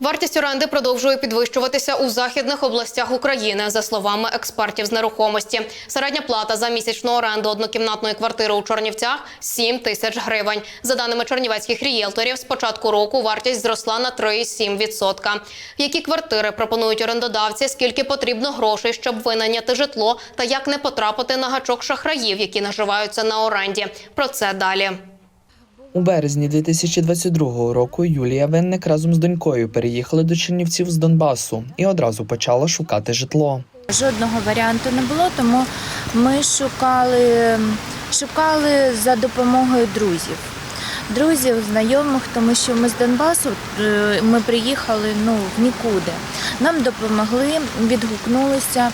Вартість оренди продовжує підвищуватися у західних областях України, за словами експертів з нерухомості. Середня плата за місячну оренду однокімнатної квартири у Чорнівцях 7 тисяч гривень. За даними чернівецьких рієлторів, з початку року вартість зросла на 3,7%. Які квартири пропонують орендодавці, скільки потрібно грошей, щоб винайняти житло, та як не потрапити на гачок шахраїв, які наживаються на оренді. Про це далі. У березні 2022 року Юлія Винник разом з донькою переїхали до Чернівців з Донбасу і одразу почала шукати житло. Жодного варіанту не було, тому ми шукали, шукали за допомогою друзів. Друзів, знайомих, тому що ми з Донбасу е, ми приїхали ну, в нікуди. Нам допомогли, відгукнулися,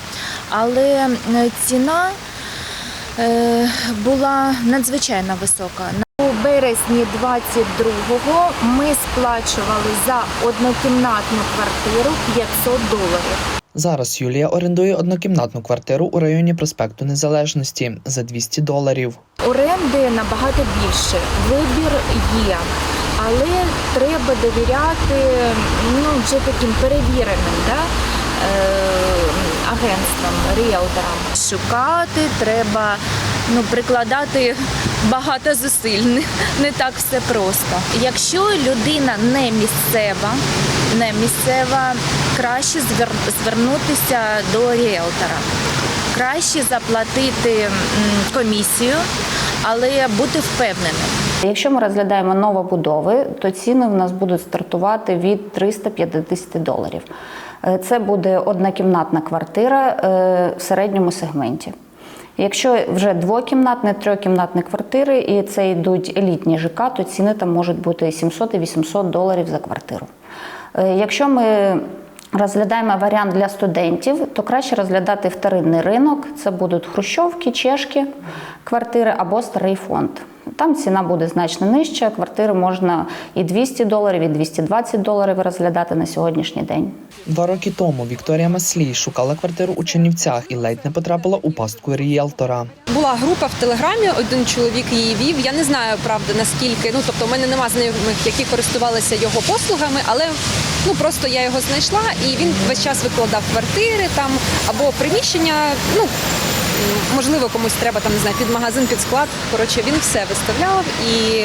але е, ціна е, була надзвичайно висока. Березні 22-го ми сплачували за однокімнатну квартиру 500 доларів. Зараз Юлія орендує однокімнатну квартиру у районі проспекту Незалежності за 200 доларів. Оренди набагато більше. Вибір є, але треба довіряти ну, вже таким перевіреним да, е, агентствам, ріелторам. Шукати треба ну, прикладати багато зусиль. Не, не так все просто. Якщо людина не місцева, не місцева, краще звер- звернутися до ріелтора. Краще заплатити комісію, але бути впевненим. Якщо ми розглядаємо новобудови, то ціни в нас будуть стартувати від 350 доларів. Е, Це буде однокімнатна квартира е, в середньому сегменті. Якщо вже двокімнатні, трьохкімнатні квартири, і це йдуть елітні ЖК, то ціни там можуть бути 700 і 800 доларів за квартиру. Е, Якщо ми розглядаємо варіант для студентів, то краще розглядати вторинний ринок. Це будуть хрущовки, чешки, квартири або старий фонд. Там ціна буде значно нижча. Квартири можна і 200 доларів, і 220 доларів розглядати на сьогоднішній день. Два роки тому Вікторія Маслій шукала квартиру у Чернівцях і ледь не потрапила у пастку рієлтора. Була група в телеграмі, один чоловік її вів. Я не знаю правда наскільки. Ну тобто, в мене нема знайомих, які користувалися його послугами, але ну просто я його знайшла, і він весь час викладав квартири там або приміщення. Ну можливо, комусь треба там не знаю, під магазин, під склад. Коротше, він все виставляв і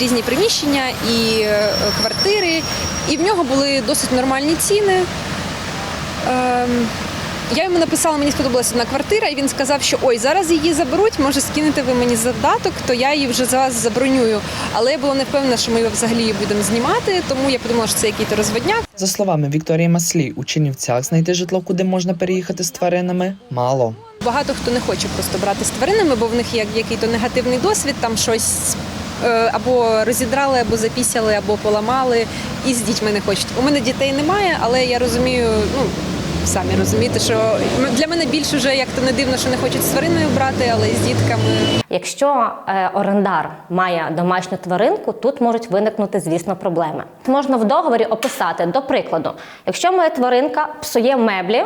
різні приміщення, і е, квартири. І в нього були досить нормальні ціни. Ем, я йому написала, мені сподобалася одна квартира, і він сказав, що ой, зараз її заберуть, може скинете ви мені задаток, то я її вже за вас забронюю. Але я була не впевнена, що ми взагалі її будемо знімати, тому я подумала, що це якийсь розводняк. За словами Вікторії Маслій, у Чернівцях знайти житло, куди можна переїхати з тваринами, мало. Багато хто не хоче просто брати з тваринами, бо в них є якийсь негативний досвід, там щось е, або розідрали, або запісяли, або поламали, і з дітьми не хочуть. У мене дітей немає, але я розумію, ну. Самі розумієте, що для мене більше вже як то не дивно, що не хочуть з твариною брати, але з дітками. Якщо е, орендар має домашню тваринку, тут можуть виникнути, звісно, проблеми. Можна в договорі описати, до прикладу, якщо моя тваринка псує меблі,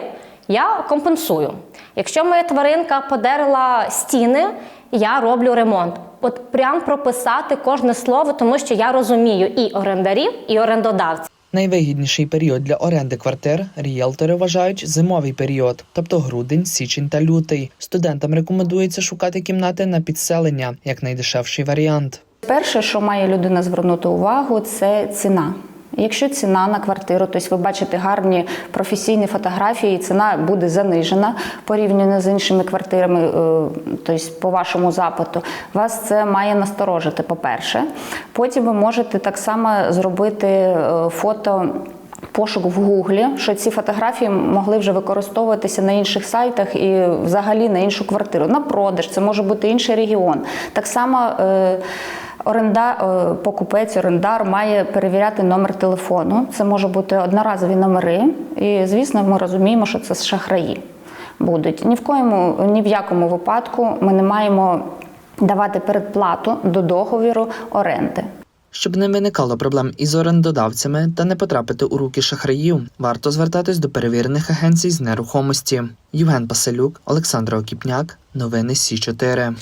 я компенсую. Якщо моя тваринка подерла стіни, я роблю ремонт. От прям прописати кожне слово, тому що я розумію і орендарів, і орендодавців. Найвигідніший період для оренди квартир рієлтори вважають зимовий період, тобто грудень, січень та лютий. Студентам рекомендується шукати кімнати на підселення як найдешевший варіант. Перше, що має людина звернути увагу, це ціна. Якщо ціна на квартиру, тобто ви бачите гарні професійні фотографії, ціна буде занижена порівняно з іншими квартирами, е, тобто по вашому запиту, вас це має насторожити, по-перше. Потім ви можете так само зробити е, фото. Пошук в Гуглі, що ці фотографії могли вже використовуватися на інших сайтах і взагалі на іншу квартиру. На продаж, це може бути інший регіон. Так само е, оренда, е, покупець, орендар має перевіряти номер телефону. Це може бути одноразові номери. І, звісно, ми розуміємо, що це шахраї будуть. Ні в коєму, ні в якому випадку ми не маємо давати передплату до договіру оренди. Щоб не виникало проблем із орендодавцями та не потрапити у руки шахраїв, варто звертатись до перевірених агенцій з нерухомості. Євген Паселюк, Олександра Окіпняк, новини Сі 4